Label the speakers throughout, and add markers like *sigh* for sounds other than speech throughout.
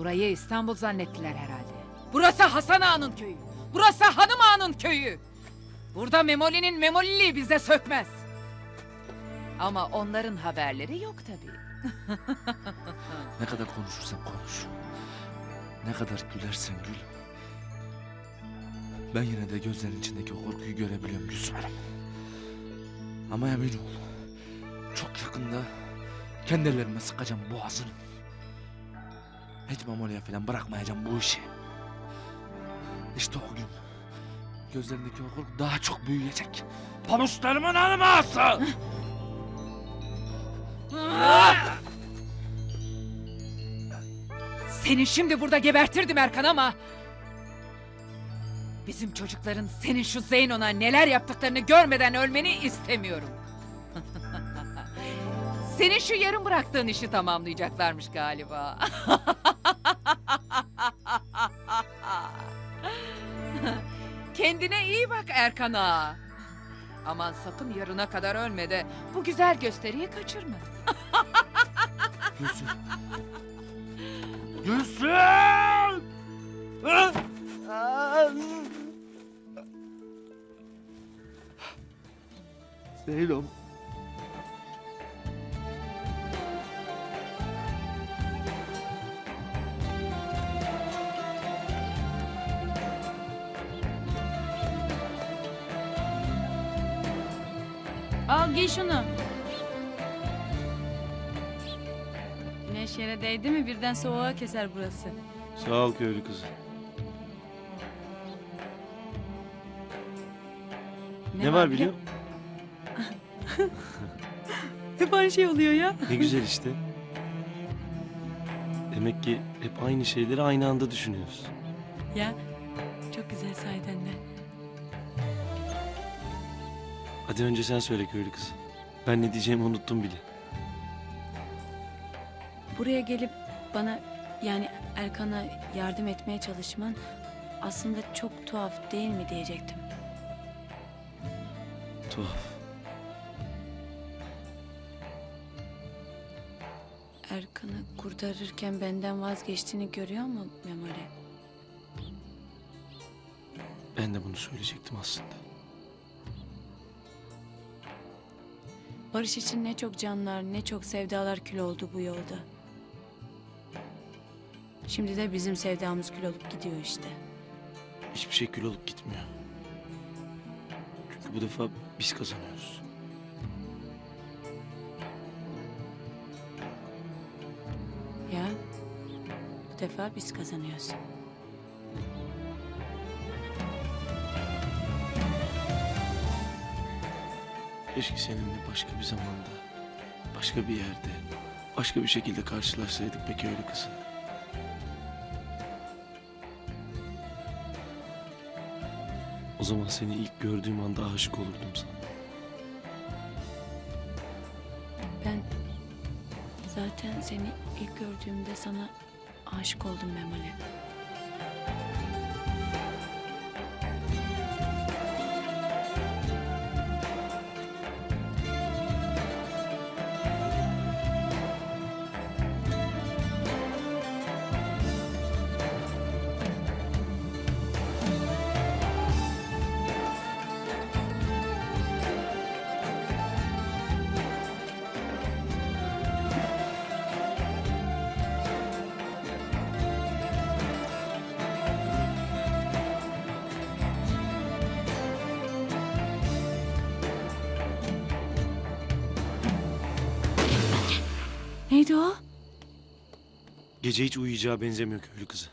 Speaker 1: Burayı İstanbul zannettiler herhalde. Burası Hasan Ağa'nın köyü. Burası Hanım Ağa'nın köyü. Burada Memoli'nin Memoliliği bize sökmez. Ama onların haberleri yok tabii. *laughs*
Speaker 2: Ne kadar konuşursan konuş. Ne kadar gülersen gül. Ben yine de gözlerin içindeki o korkuyu görebiliyorum Gülsümer'im. Ama emin ol. Çok yakında kendi ellerime sıkacağım boğazını. Hiç mamolya falan bırakmayacağım bu işi. İşte o gün gözlerindeki o korku daha çok büyüyecek. Pamuçlarımın alması!
Speaker 1: Seni şimdi burada gebertirdim Erkan ama... Bizim çocukların senin şu Zeyno'na neler yaptıklarını görmeden ölmeni istemiyorum. *laughs* senin şu yarım bıraktığın işi tamamlayacaklarmış galiba. *laughs* *laughs* Kendine iyi bak Erkan ağa. Aman sakın yarına kadar ölme de bu güzel gösteriyi kaçırma.
Speaker 2: Gülsün. Gülsün! Ah! Zeynep.
Speaker 3: Al giy şunu. Güneş yere değdi mi birden soğuğa keser burası.
Speaker 4: Sağ ol köylü kızı. Ne, var biliyor musun? *laughs*
Speaker 3: Hep aynı şey oluyor ya.
Speaker 4: Ne güzel işte. Demek ki hep aynı şeyleri aynı anda düşünüyoruz.
Speaker 3: Ya çok güzel sahiden
Speaker 4: Hadi önce sen söyle köylü kızı. Ben ne diyeceğimi unuttum bile.
Speaker 3: Buraya gelip bana yani Erkan'a yardım etmeye çalışman aslında çok tuhaf değil mi diyecektim.
Speaker 4: Tuhaf.
Speaker 3: Erkan'ı kurtarırken benden vazgeçtiğini görüyor mu Memoli?
Speaker 4: Ben de bunu söyleyecektim aslında.
Speaker 3: Barış için ne çok canlar ne çok sevdalar kül oldu bu yolda. Şimdi de bizim sevdamız kül olup gidiyor işte.
Speaker 4: Hiçbir şey kül olup gitmiyor. Çünkü bu defa biz kazanıyoruz.
Speaker 3: Ya bu defa biz kazanıyoruz.
Speaker 4: Keşke seninle başka bir zamanda, başka bir yerde, başka bir şekilde karşılaşsaydık be köylü kızı. O zaman seni ilk gördüğüm anda aşık olurdum sana.
Speaker 3: Ben zaten seni ilk gördüğümde sana aşık oldum Memoli. Neydi o?
Speaker 4: Gece hiç uyuyacağı benzemiyor köylü kızı.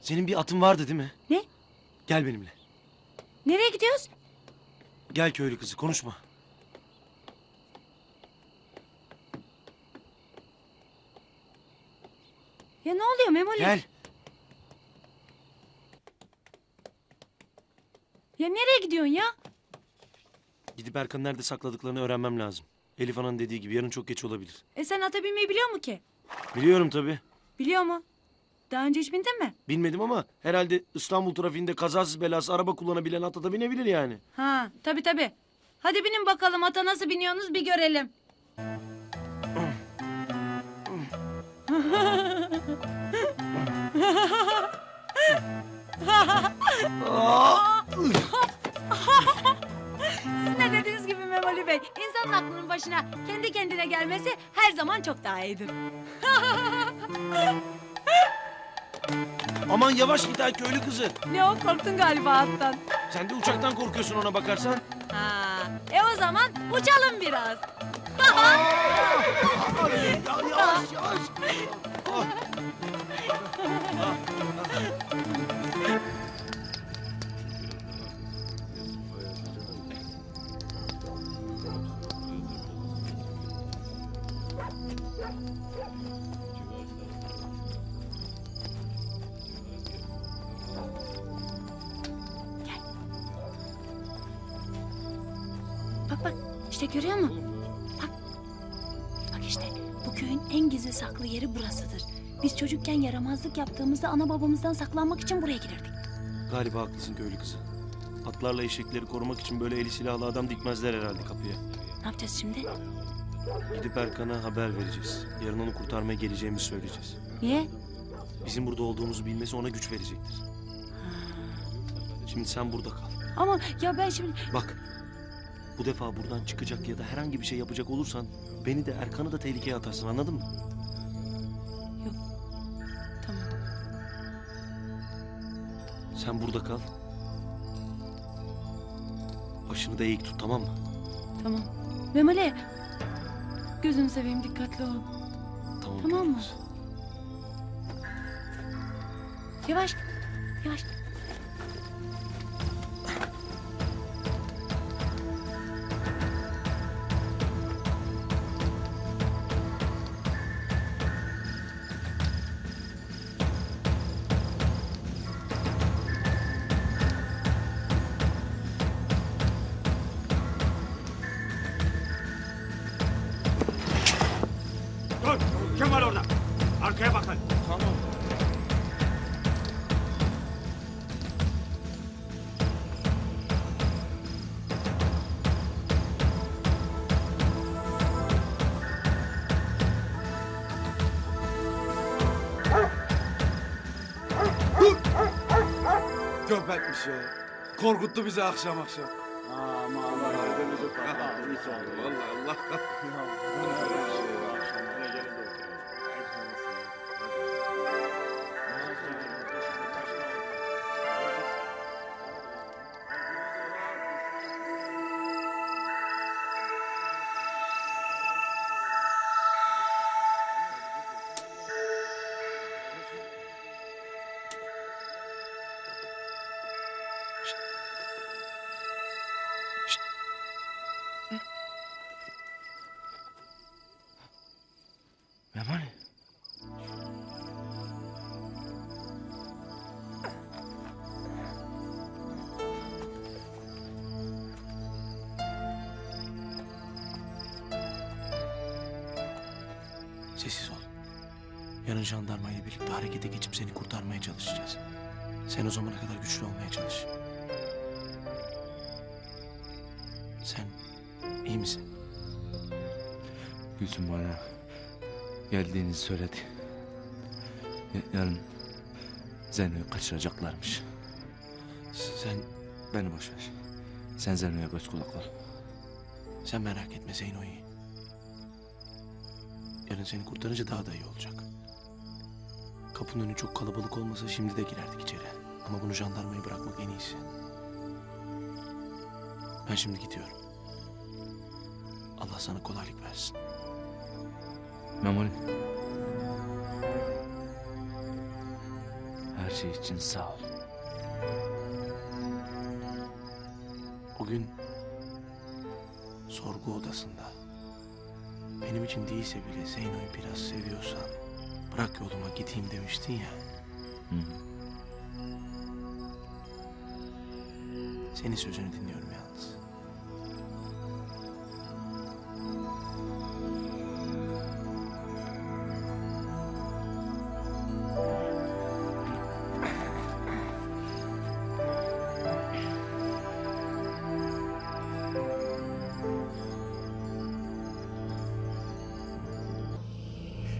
Speaker 4: Senin bir atın vardı değil mi?
Speaker 3: Ne?
Speaker 4: Gel benimle.
Speaker 3: Nereye gidiyoruz?
Speaker 4: Gel köylü kızı konuşma.
Speaker 3: Ya ne oluyor Memoli?
Speaker 4: Gel.
Speaker 3: Ya nereye gidiyorsun ya?
Speaker 4: Gidip Erkan'ı nerede sakladıklarını öğrenmem lazım. Elif Ana'nın dediği gibi yarın çok geç olabilir.
Speaker 3: E sen ata binmeyi biliyor mu ki?
Speaker 4: Biliyorum tabii.
Speaker 3: Biliyor mu? Daha önce hiç bindin mi?
Speaker 4: Bilmedim ama herhalde İstanbul trafiğinde kazasız belası araba kullanabilen ata da binebilir yani.
Speaker 3: Ha tabii tabii. Hadi binin bakalım ata nasıl biniyorsunuz bir görelim. *laughs* insanın aklının başına kendi kendine gelmesi her zaman çok daha iyidir. *laughs*
Speaker 4: Aman yavaş git ha köylü kızı.
Speaker 3: Ne o korktun galiba attan.
Speaker 4: Sen de uçaktan korkuyorsun ona bakarsan.
Speaker 3: Ha, e o zaman uçalım biraz. Bak bak işte görüyor musun? Bak. Bak işte bu köyün en gizli saklı yeri burasıdır. Biz çocukken yaramazlık yaptığımızda ana babamızdan saklanmak için buraya girerdik.
Speaker 4: Galiba haklısın köylü kızı. Atlarla eşekleri korumak için böyle eli silahlı adam dikmezler herhalde kapıya.
Speaker 3: Ne yapacağız şimdi?
Speaker 4: Gidip Erkan'a haber vereceğiz. Yarın onu kurtarmaya geleceğimizi söyleyeceğiz.
Speaker 3: Niye?
Speaker 4: Bizim burada olduğumuzu bilmesi ona güç verecektir. Şimdi sen burada kal.
Speaker 3: Ama ya ben şimdi...
Speaker 4: Bak. Bu defa buradan çıkacak ya da herhangi bir şey yapacak olursan beni de Erkan'ı da tehlikeye atarsın anladın mı?
Speaker 3: Tamam.
Speaker 4: Sen burada kal. Başını da eğik tut tamam mı?
Speaker 3: Tamam. Memoli. Gözünü seveyim dikkatli ol.
Speaker 4: Tamam.
Speaker 3: Tamam mı? Yavaş. Yavaş.
Speaker 5: Köpekmiş ya. Korkuttu bizi akşam akşam. Aman Allah. Hiç oldu. Allah *laughs* Allah.
Speaker 2: Memoli.
Speaker 4: Sessiz ol. Yarın jandarmayla birlikte harekete geçip seni kurtarmaya çalışacağız. Sen o zamana kadar güçlü olmaya çalış. Sen iyi misin?
Speaker 2: Gülsüm bana geldiğinizi söyledi. Ya- Yarın Zeno'yu kaçıracaklarmış.
Speaker 4: Sen
Speaker 2: Beni boş ver. Sen Zeno'ya göz kulak ol.
Speaker 4: sen merak etme Zeyno iyi. Yarın seni kurtarınca daha da iyi olacak. Kapının önü çok kalabalık olmasa şimdi de girerdik içeri. Ama bunu jandarmayı bırakmak en iyisi. Ben şimdi gidiyorum. Allah sana kolaylık versin.
Speaker 2: Memoli. Her şey için sağ ol.
Speaker 4: O gün sorgu odasında benim için değilse bile Zeyno'yu biraz seviyorsan bırak yoluma gideyim demiştin ya.
Speaker 2: Hı.
Speaker 4: Senin sözünü dinliyorum yalnız.